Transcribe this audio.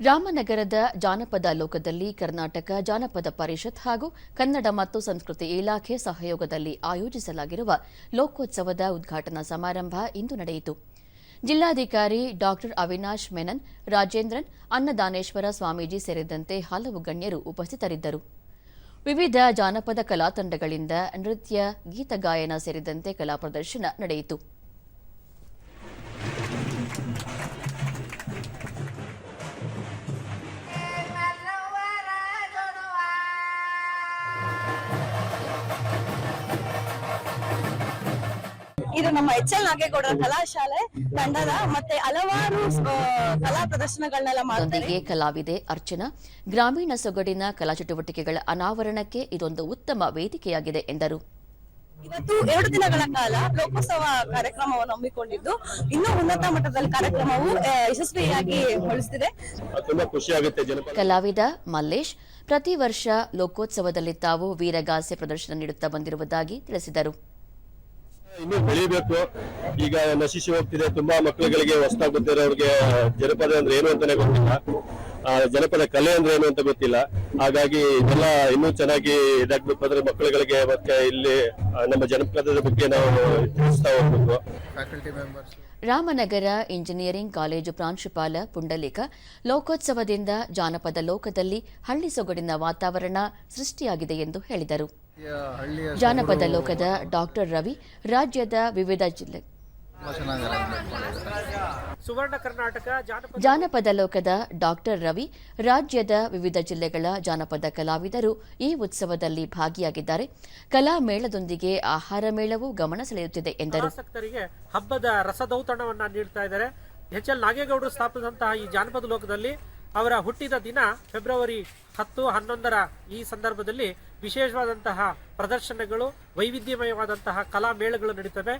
ರಾಮನಗರದ ಜಾನಪದ ಲೋಕದಲ್ಲಿ ಕರ್ನಾಟಕ ಜಾನಪದ ಪರಿಷತ್ ಹಾಗೂ ಕನ್ನಡ ಮತ್ತು ಸಂಸ್ಕೃತಿ ಇಲಾಖೆ ಸಹಯೋಗದಲ್ಲಿ ಆಯೋಜಿಸಲಾಗಿರುವ ಲೋಕೋತ್ಸವದ ಉದ್ಘಾಟನಾ ಸಮಾರಂಭ ಇಂದು ನಡೆಯಿತು. ಜಿಲ್ಲಾಧಿಕಾರಿ ಡಾ ಅವಿನಾಶ್ ಮೆನನ್, ರಾಜೇಂದ್ರನ್, ಅನ್ನದಾನೇಶ್ವರ ಸ್ವಾಮೀಜಿ ಸೇರಿದಂತೆ ಹಲವು ಗಣ್ಯರು ಉಪಸ್ಥಿತರಿದ್ದರು. ವಿವಿಧ ಜಾನಪದ ಕಲಾತಂಡಗಳಿಂದ ನೃತ್ಯ ಗೀತಗಾಯನ ಸೇರಿದಂತೆ ಕಲಾ ಪ್ರದರ್ಶನ ನಡೆಯಿತು. ಇದು ನಮ್ಮ ಎಚ್ ಎಲ್ ನಾಗೇಗೌಡರ ಕಲಾಶಾಲೆ ತಂಡದ ಮತ್ತೆ ಹಲವಾರು ಕಲಾ ಪ್ರದರ್ಶನಗಳನ್ನೆಲ್ಲ ಮಾಡ್ತಾರೆ. ಕಲಾವಿದೆ ಅರ್ಚನಾ. ಗ್ರಾಮೀಣ ಸೊಗಡಿನ ಕಲಾ ಚಟುವಟಿಕೆಗಳ ಅನಾವರಣಕ್ಕೆ ಇದೊಂದು ಉತ್ತಮ ವೇದಿಕೆಯಾಗಿದೆ ಎಂದರು. ಇವತ್ತು ಎರಡು ದಿನಗಳ ಕಾಲ ಲೋಕೋತ್ಸವ ಕಾರ್ಯಕ್ರಮವನ್ನು ಹಮ್ಮಿಕೊಂಡಿದ್ದು ಇನ್ನೂ ಉನ್ನತ ಮಟ್ಟದಲ್ಲಿ ಕಾರ್ಯಕ್ರಮವು ಯಶಸ್ವಿಯಾಗಿ ಹೊಳಿಸಿದೆ ತುಂಬಾ ಖುಷಿ ಆಗುತ್ತೆ ಜನಪದ ಕಲಾವಿದ ಮಲ್ಲೇಶ್ ಪ್ರತಿ ವರ್ಷ ಲೋಕೋತ್ಸವದಲ್ಲಿ ತಾವು ವೀರಗಾಸೆ ಪ್ರದರ್ಶನ ನೀಡುತ್ತಾ ಬಂದಿರುವುದಾಗಿ ತಿಳಿಸಿದರು. ಇನ್ನೂ ಬೆಳಿಬೇಕು. ಈಗ ನಶಿಸಿ ಹೋಗ್ತಿದೆ ತುಂಬಾ ಮಕ್ಕಳುಗಳಿಗೆ ಹೊಸದಾಗಿ ಗೊತ್ತಿರೋರಿಗೆ ಜನಪದ ಅಂದ್ರೆ ಏನು ಅಂತಾನೆ ಗೊತ್ತಿಲ್ಲ. ಆ, ಜನಪದ ಕಲೆ ಅಂದ್ರೆ ಏನು ಅಂತ ಗೊತ್ತಿಲ್ಲ. ಹಾಗಾಗಿ ಇದೆಲ್ಲ ಇನ್ನೂ ಚೆನ್ನಾಗಿ ಇದಾಗ್ಬೇಕು ಅಂದ್ರೆ ಮಕ್ಕಳುಗಳಿಗೆ ಮತ್ತೆ ಇಲ್ಲಿ ನಮ್ಮ ಜನಪದದ ಬಗ್ಗೆ ನಾವು ತಿಳಿಸ್ತಾ ಹೋಗ್ಬೇಕು. ರಾಮನಗರ ಇಂಜಿನಿಯರಿಂಗ್ ಕಾಲೇಜು ಪ್ರಾಂಶುಪಾಲ ಪುಂಡಲಿಕ ಲೋಕೋತ್ಸವದಿಂದ ಜಾನಪದ ಲೋಕದಲ್ಲಿ ಹಳ್ಳಿ ಸೊಗಡಿನ ವಾತಾವರಣ ಸೃಷ್ಟಿಯಾಗಿದೆ ಎಂದು ಹೇಳಿದರು. ಜಾನಪದ ಲೋಕದ ಡಾಕ್ಟರ್ ರವಿ ರಾಜ್ಯದ ವಿವಿಧ ಜಿಲ್ಲೆ. ಜಾನಪದ ಲೋಕದ ಡಾಕ್ಟರ್ ರವಿ ರಾಜ್ಯದ ವಿವಿಧ ಜಿಲ್ಲೆಗಳ ಜಾನಪದ ಕಲಾವಿದರು ಈ ಉತ್ಸವದಲ್ಲಿ ಭಾಗಿಯಾಗಿದ್ದಾರೆ. ಕಲಾ ಮೇಳದೊಂದಿಗೆ ಆಹಾರ ಮೇಳವೂ ಗಮನ ಸೆಳೆಯುತ್ತಿದೆ ಎಂದರು. ಹಬ್ಬದ ರಸದೌತಣವನ್ನ ನೀಡ್ತಾ ಇದ್ದಾರೆ. ಎಚ್ ಎಲ್ ನಾಗೇಗೌಡರು ಸ್ಥಾಪಿಸಿದಂತಹ ಈ ಜಾನಪದ ಲೋಕದಲ್ಲಿ ಅವರ ಹುಟ್ಟಿದ ದಿನ ಫೆಬ್ರವರಿ ಹತ್ತು ಹನ್ನೊಂದರ ಈ ಸಂದರ್ಭದಲ್ಲಿ ವಿಶೇಷವಾದಂತಹ ಪ್ರದರ್ಶನಗಳು ವೈವಿಧ್ಯಮಯವಾದಂತಹ ಕಲಾ ಮೇಳಗಳು ನಡೀತವೆ.